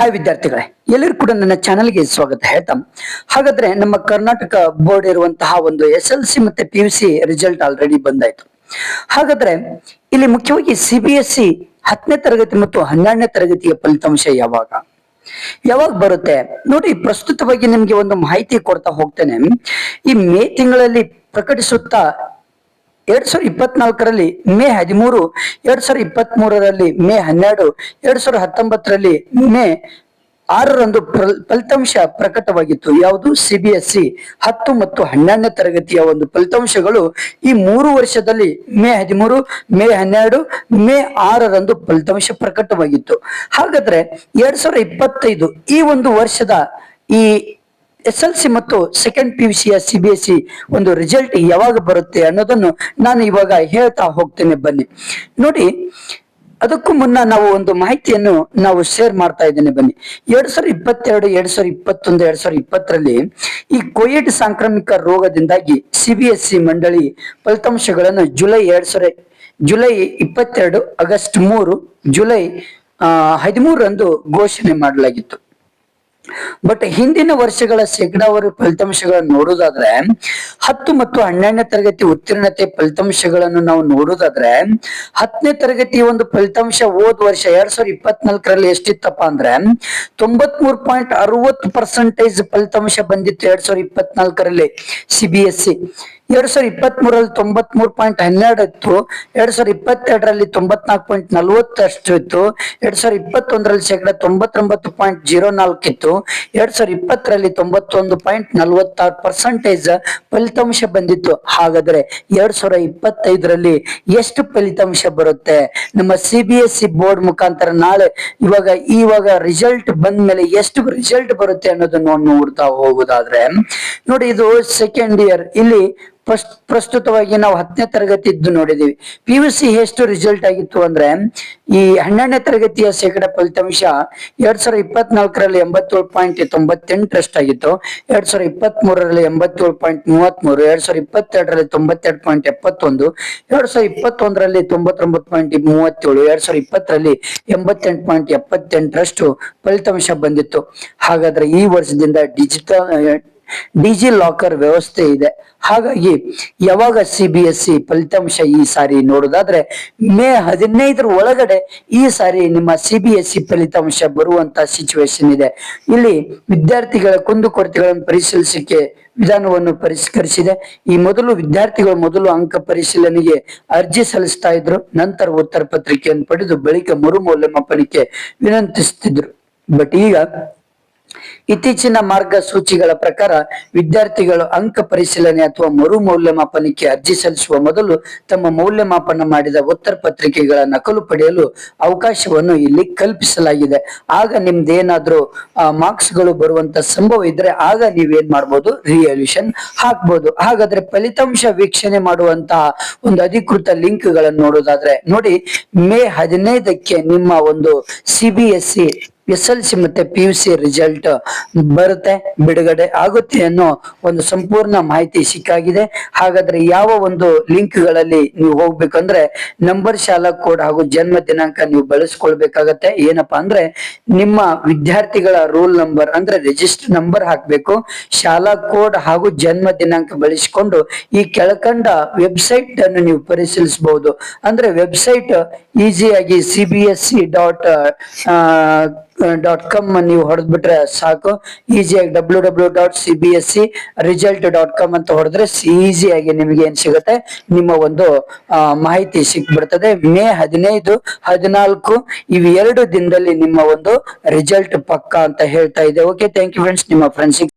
Hi ವಿದ್ಯಾರ್ಥಿಗಳೇ ಎಲ್ಲರೂ ಕೂಡ ನನ್ನ ಚಾನೆಲ್ಗೆ ಸ್ವಾಗತ ಹೇಳ್ತಾ ಹಾಗಾದ್ರೆ ನಮ್ಮ ಕರ್ನಾಟಕ ಬೋರ್ಡ್ ಇರುವಂತಹ ಒಂದು ಎಸ್ ಎಲ್ ಸಿ ಮತ್ತೆ P U C result already ಬಂದಾಯ್ತು. ಹಾಗಾದ್ರೆ ಇಲ್ಲಿ ಮುಖ್ಯವಾಗಿ ಸಿ ಬಿ ಎಸ್ ಸಿ ಹತ್ತನೇ ತರಗತಿ ಮತ್ತು ಹನ್ನೆರಡನೇ ತರಗತಿಯ ಫಲಿತಾಂಶ ಯಾವಾಗ? ಯಾವಾಗ ಬರುತ್ತೆ? ನೋಡಿ, ಪ್ರಸ್ತುತವಾಗಿ ನಿಮ್ಗೆ ಒಂದು ಮಾಹಿತಿ ಕೊಡ್ತಾ ಹೋಗ್ತೇನೆ. ಈ ಮೇ ತಿಂಗಳಲ್ಲಿ ಪ್ರಕಟಿಸುತ್ತಾ ಎರಡ್ ಸಾವಿರದ ಇಪ್ಪತ್ನಾಲ್ಕರಲ್ಲಿ ಮೇ ಹದಿಮೂರು, ಎರಡ್ ಸಾವಿರದ ಇಪ್ಪತ್ತ್ ಮೂರರಲ್ಲಿ ಮೇ ಹನ್ನೆರಡು, ಎರಡ್ ಸಾವಿರದ ಹತ್ತೊಂಬತ್ತರಲ್ಲಿ ಮೇ ಆರರಂದು ಫಲಿತಾಂಶ ಪ್ರಕಟವಾಗಿತ್ತು. ಯಾವುದು? ಸಿ ಬಿ ಎಸ್ ಸಿ ಹತ್ತು ಮತ್ತು ಹನ್ನೆರಡನೇ ತರಗತಿಯ ಒಂದು ಫಲಿತಾಂಶಗಳು ಈ ಮೂರು ವರ್ಷದಲ್ಲಿ ಮೇ ಹದಿಮೂರು, ಮೇ ಹನ್ನೆರಡು, ಮೇ ಆರರಂದು ಫಲಿತಾಂಶ ಪ್ರಕಟವಾಗಿತ್ತು. ಹಾಗಾದ್ರೆ ಎರಡ್ ಸಾವಿರದ ಇಪ್ಪತ್ತೈದು ಈ ಒಂದು ವರ್ಷದ ಈ ಎಸ್ ಎಲ್ ಸಿ ಮತ್ತು ಸೆಕೆಂಡ್ ಪಿ ಯು ಸಿಯ ಸಿ ಬಿ ಎಸ್ ಸಿ ಒಂದು ರಿಸಲ್ಟ್ ಯಾವಾಗ ಬರುತ್ತೆ ಅನ್ನೋದನ್ನು ನಾನು ಇವಾಗ ಹೇಳ್ತಾ ಹೋಗ್ತೇನೆ, ಬನ್ನಿ. ನೋಡಿ, ಅದಕ್ಕೂ ಮುನ್ನ ನಾವು ಒಂದು ಮಾಹಿತಿಯನ್ನು ನಾವು ಶೇರ್ ಮಾಡ್ತಾ ಇದ್ದೇನೆ, ಬನ್ನಿ. ಎರಡ್ ಸಾವಿರದ ಇಪ್ಪತ್ತೆರಡು, ಎರಡ್ ಸಾವಿರದ ಇಪ್ಪತ್ತೊಂದು, ಎರಡ್ ಸಾವಿರದ ಇಪ್ಪತ್ತರಲ್ಲಿ ಈ ಕೋವಿಡ್ ಸಾಂಕ್ರಾಮಿಕ ರೋಗದಿಂದಾಗಿ ಸಿ ಬಿ ಎಸ್ ಸಿ ಮಂಡಳಿ ಫಲಿತಾಂಶಗಳನ್ನು ಜುಲೈ ಎರಡ್ ಸಾವಿರ, ಜುಲೈ ಇಪ್ಪತ್ತೆರಡು, ಆಗಸ್ಟ್ ಮೂರು, ಜುಲೈ ಹದಿಮೂರರಂದು ಘೋಷಣೆ ಮಾಡಲಾಗಿತ್ತು. ಬಟ್ ಹಿಂದಿನ ವರ್ಷಗಳ ಶೇಕಡಾವಾರು ಫಲಿತಾಂಶಗಳನ್ನು ನೋಡುದಾದ್ರೆ ಹತ್ತು ಮತ್ತು ಹನ್ನೆರಡನೇ ತರಗತಿ ಉತ್ತೀರ್ಣತೆ ಫಲಿತಾಂಶಗಳನ್ನು ನಾವು ನೋಡುದಾದ್ರೆ ಹತ್ತನೇ ತರಗತಿ ಒಂದು ಫಲಿತಾಂಶ ಹೋದ್ ವರ್ಷ ಎರಡ್ ಸಾವಿರದ ಇಪ್ಪತ್ನಾಲ್ಕರಲ್ಲಿ ಎಷ್ಟಿತ್ತಪ್ಪ ಅಂದ್ರೆ, ತೊಂಬತ್ಮೂರು ಪಾಯಿಂಟ್ ಅರವತ್ತು ಪರ್ಸೆಂಟೇಜ್ ಫಲಿತಾಂಶ ಬಂದಿತ್ತು ಎರಡ್ ಸಾವಿರದ ಇಪ್ಪತ್ನಾಲ್ಕರಲ್ಲಿ ಸಿ ಬಿ ಎಸ್ ಸಿ ಎರಡ್ ಸಾವಿರ ಇಪ್ಪತ್ತ್ ಮೂರಲ್ಲಿ ತೊಂಬತ್ ಮೂರು ಪಾಯಿಂಟ್ ಹನ್ನೆರಡು ಇತ್ತು. ಎರಡ್ ಸಾವಿರದ ಇಪ್ಪತ್ತೆರಡರಲ್ಲಿ ತೊಂಬತ್ನಾಲ್ಕು ಪಾಯಿಂಟ್ ನಲವತ್ತಷ್ಟು ಇತ್ತು. ಎರಡ್ ಸಾವಿರ ಇಪ್ಪತ್ತೊಂದರಲ್ಲಿ ಶೇಕಡ ತೊಂಬತ್ತೊಂಬತ್ತು ಪಾಯಿಂಟ್ ಜೀರೋ ನಾಲ್ಕು ಇತ್ತು. ಎರಡ್ ಸಾವಿರದ ಇಪ್ಪತ್ತರಲ್ಲಿ ತೊಂಬತ್ತೊಂದು ಪಾಯಿಂಟ್ ನಲವತ್ತಾರು ಪರ್ಸೆಂಟೇಜ್ ಫಲಿತಾಂಶ ಬಂದಿತ್ತು. ಹಾಗಾದ್ರೆ ಎರಡ್ ಸಾವಿರ ಇಪ್ಪತ್ತೈದರಲ್ಲಿ ಎಷ್ಟು ಫಲಿತಾಂಶ ಬರುತ್ತೆ? ನಮ್ಮ C B S C board ಮುಖಾಂತರ ನಾಳೆ ಇವಾಗ ಇವಾಗ ರಿಸಲ್ಟ್ ಬಂದ ಮೇಲೆ ಎಷ್ಟು ರಿಸಲ್ಟ್ ಬರುತ್ತೆ ಅನ್ನೋದನ್ನು ನೋಡ್ತಾ ಹೋಗುದಾದ್ರೆ, ನೋಡಿ ಇದು ಸೆಕೆಂಡ್ ಇಯರ್ ಇಲ್ಲಿ ಪ್ರಸ್ತುತವಾಗಿ ನಾವು ಹತ್ತನೇ ತರಗತಿ ಇದ್ದು ನೋಡಿದೀವಿ ಪಿ ಯು ಸಿ ಎಷ್ಟು ರಿಸಲ್ಟ್ ಆಗಿತ್ತು ಅಂದ್ರೆ, ಈ ಹನ್ನೆರಡನೇ ತರಗತಿಯ ಶೇಕಡ ಫಲಿತಾಂಶ ಎರಡ್ ಸಾವಿರದ ಇಪ್ಪತ್ನಾಲ್ಕರಲ್ಲಿ ಎಂಬತ್ತೇಳು ಪಾಯಿಂಟ್ ತೊಂಬತ್ತೆಂಟರಷ್ಟಾಗಿತ್ತು ಎರಡ್ ಸಾವಿರದ ಇಪ್ಪತ್ತ್ ಮೂರರಲ್ಲಿ ಎಂಬತ್ತೇಳು ಪಾಯಿಂಟ್ ಮೂವತ್ತ್ ಮೂರು ಎರಡ್ ಸಾವಿರದ ಇಪ್ಪತ್ತೆರಡರಲ್ಲಿ ತೊಂಬತ್ತೆರಡು ಪಾಯಿಂಟ್ ಎಪ್ಪತ್ತೊಂದು, ಎರಡ್ ಸಾವಿರದ ಇಪ್ಪತ್ತೊಂದರಲ್ಲಿ ತೊಂಬತ್ತೊಂಬತ್ತು ಪಾಯಿಂಟ್ ಮೂವತ್ತೇಳು, ಎರಡ್ ಸಾವಿರದ ಇಪ್ಪತ್ತರಲ್ಲಿ ಎಂಬತ್ತೆಂಟು ಪಾಯಿಂಟ್ ಎಪ್ಪತ್ತೆಂಟರಷ್ಟು ಫಲಿತಾಂಶ ಬಂದಿತ್ತು. ಹಾಗಾದ್ರೆ ಈ ವರ್ಷದಿಂದ ಡಿಜಿಟಲ್ ಡಿಜಿ ಲಾಕರ್ ವ್ಯವಸ್ಥೆ ಇದೆ. ಹಾಗಾಗಿ ಯಾವಾಗ ಸಿ ಬಿ ಎಸ್ ಸಿ ಫಲಿತಾಂಶ ಈ ಸಾರಿ ನೋಡೋದಾದ್ರೆ ಮೇ ಹದಿನೈದರ ಒಳಗಡೆ ಈ ಸಾರಿ ನಿಮ್ಮ ಸಿ ಬಿ ಎಸ್ ಸಿ ಫಲಿತಾಂಶ ಬರುವಂತ ಸಿಚುವೇಶನ್ ಇದೆ. ಇಲ್ಲಿ ವಿದ್ಯಾರ್ಥಿಗಳ ಕುಂದುಕೊರತೆಗಳನ್ನು ಪರಿಶೀಲಿಸಲಿಕ್ಕೆ ವಿಧಾನವನ್ನು ಪರಿಷ್ಕರಿಸಿದೆ. ಈ ಮೊದಲು ವಿದ್ಯಾರ್ಥಿಗಳು ಮೊದಲು ಅಂಕ ಪರಿಶೀಲನೆಗೆ ಅರ್ಜಿ ಸಲ್ಲಿಸ್ತಾ ಇದ್ರು, ನಂತರ ಉತ್ತರ ಪತ್ರಿಕೆಯನ್ನು ಪಡೆದು ಬಳಿಕ ಮರು ಮೌಲ್ಯಮಾಪನಕ್ಕೆ ವಿನಂತಿಸುತ್ತಿದ್ರು ಬಟ್ ಈಗ ಇತ್ತೀಚಿನ ಮಾರ್ಗಸೂಚಿಗಳ ಪ್ರಕಾರ ವಿದ್ಯಾರ್ಥಿಗಳು ಅಂಕ ಪರಿಶೀಲನೆ ಅಥವಾ ಮರು ಮೌಲ್ಯಮಾಪನಕ್ಕೆ ಅರ್ಜಿ ಸಲ್ಲಿಸುವ ಮೊದಲು ತಮ್ಮ ಮೌಲ್ಯಮಾಪನ ಮಾಡಿದ ಉತ್ತರ ಪತ್ರಿಕೆಗಳ ನಕಲು ಪಡೆಯಲು ಅವಕಾಶವನ್ನು ಇಲ್ಲಿ ಕಲ್ಪಿಸಲಾಗಿದೆ. ಆಗ ನಿಮ್ದೇನಾದ್ರೂ ಮಾರ್ಕ್ಸ್ಗಳು ಬರುವಂತ ಸಂಭವ ಇದ್ರೆ ಆಗ ನೀವೇನ್ ಮಾಡ್ಬೋದು? ರಿಯಲ್ಯೂಷನ್ ಹಾಕ್ಬೋದು. ಹಾಗಾದ್ರೆ ಫಲಿತಾಂಶ ವೀಕ್ಷಣೆ ಮಾಡುವಂತಹ ಒಂದು ಅಧಿಕೃತ ಲಿಂಕ್ಗಳನ್ನು ನೋಡೋದಾದ್ರೆ ನೋಡಿ, ಮೇ ಹದಿನೈದಕ್ಕೆ ನಿಮ್ಮ ಒಂದು C B S L C ಮತ್ತೆ ಪಿ ಯು ಸಿ ರಿಸಲ್ಟ್ ಬರುತ್ತೆ, ಬಿಡುಗಡೆ ಆಗುತ್ತೆ ಅನ್ನೋ ಒಂದು ಸಂಪೂರ್ಣ ಮಾಹಿತಿ ಸಿಕ್ಕಾಗಿದೆ. ಹಾಗಾದ್ರೆ ಯಾವ ಒಂದು ಲಿಂಕ್ಗಳಲ್ಲಿ ನೀವು ಹೋಗ್ಬೇಕಂದ್ರೆ ನಂಬರ್ ಶಾಲಾ ಕೋಡ್ ಹಾಗೂ ಜನ್ಮ ದಿನಾಂಕ ನೀವು ಬಳಸ್ಕೊಳ್ಬೇಕಾಗತ್ತೆ. ಏನಪ್ಪಾ ಅಂದ್ರೆ ನಿಮ್ಮ ವಿದ್ಯಾರ್ಥಿಗಳ ರೋಲ್ ನಂಬರ್ ಅಂದ್ರೆ ರಿಜಿಸ್ಟರ್ ನಂಬರ್ ಹಾಕ್ಬೇಕು. ಶಾಲಾ ಕೋಡ್ ಹಾಗೂ ಜನ್ಮ ದಿನಾಂಕ ಬಳಸಿಕೊಂಡು ಈ ಕೆಳಕಂಡ ವೆಬ್ಸೈಟ್ ಅನ್ನು ನೀವು ಪರಿಶೀಲಿಸಬಹುದು. ಅಂದ್ರೆ ವೆಬ್ಸೈಟ್ ಈಸಿಯಾಗಿ C B S C dot dot com ನೀವು ಹೊಡೆದ್ಬಿಟ್ರೆ ಸಾಕು. ಈಸಿಯಾಗಿ W W dot C B S C result dot com ಅಂತ ಹೊಡೆದ್ರೆ ಈಸಿಯಾಗಿ ನಿಮಗೆ ಏನ್ ಸಿಗುತ್ತೆ? ನಿಮ್ಮ ಒಂದು ಮಾಹಿತಿ ಸಿಕ್ಬಿಡ್ತದೆ. ಮೇ ಹದಿನೈದು, ಹದಿನಾಲ್ಕು ಇವೆರಡು ದಿನದಲ್ಲಿ ನಿಮ್ಮ ಒಂದು ರಿಸಲ್ಟ್ ಪಕ್ಕ ಅಂತ ಹೇಳ್ತಾ ಇದೆ ಓಕೆ ಥ್ಯಾಂಕ್ ಯು ಫ್ರೆಂಡ್ಸ್ ನಿಮ್ಮ ಫ್ರೆಂಡ್ಸಿಗೆ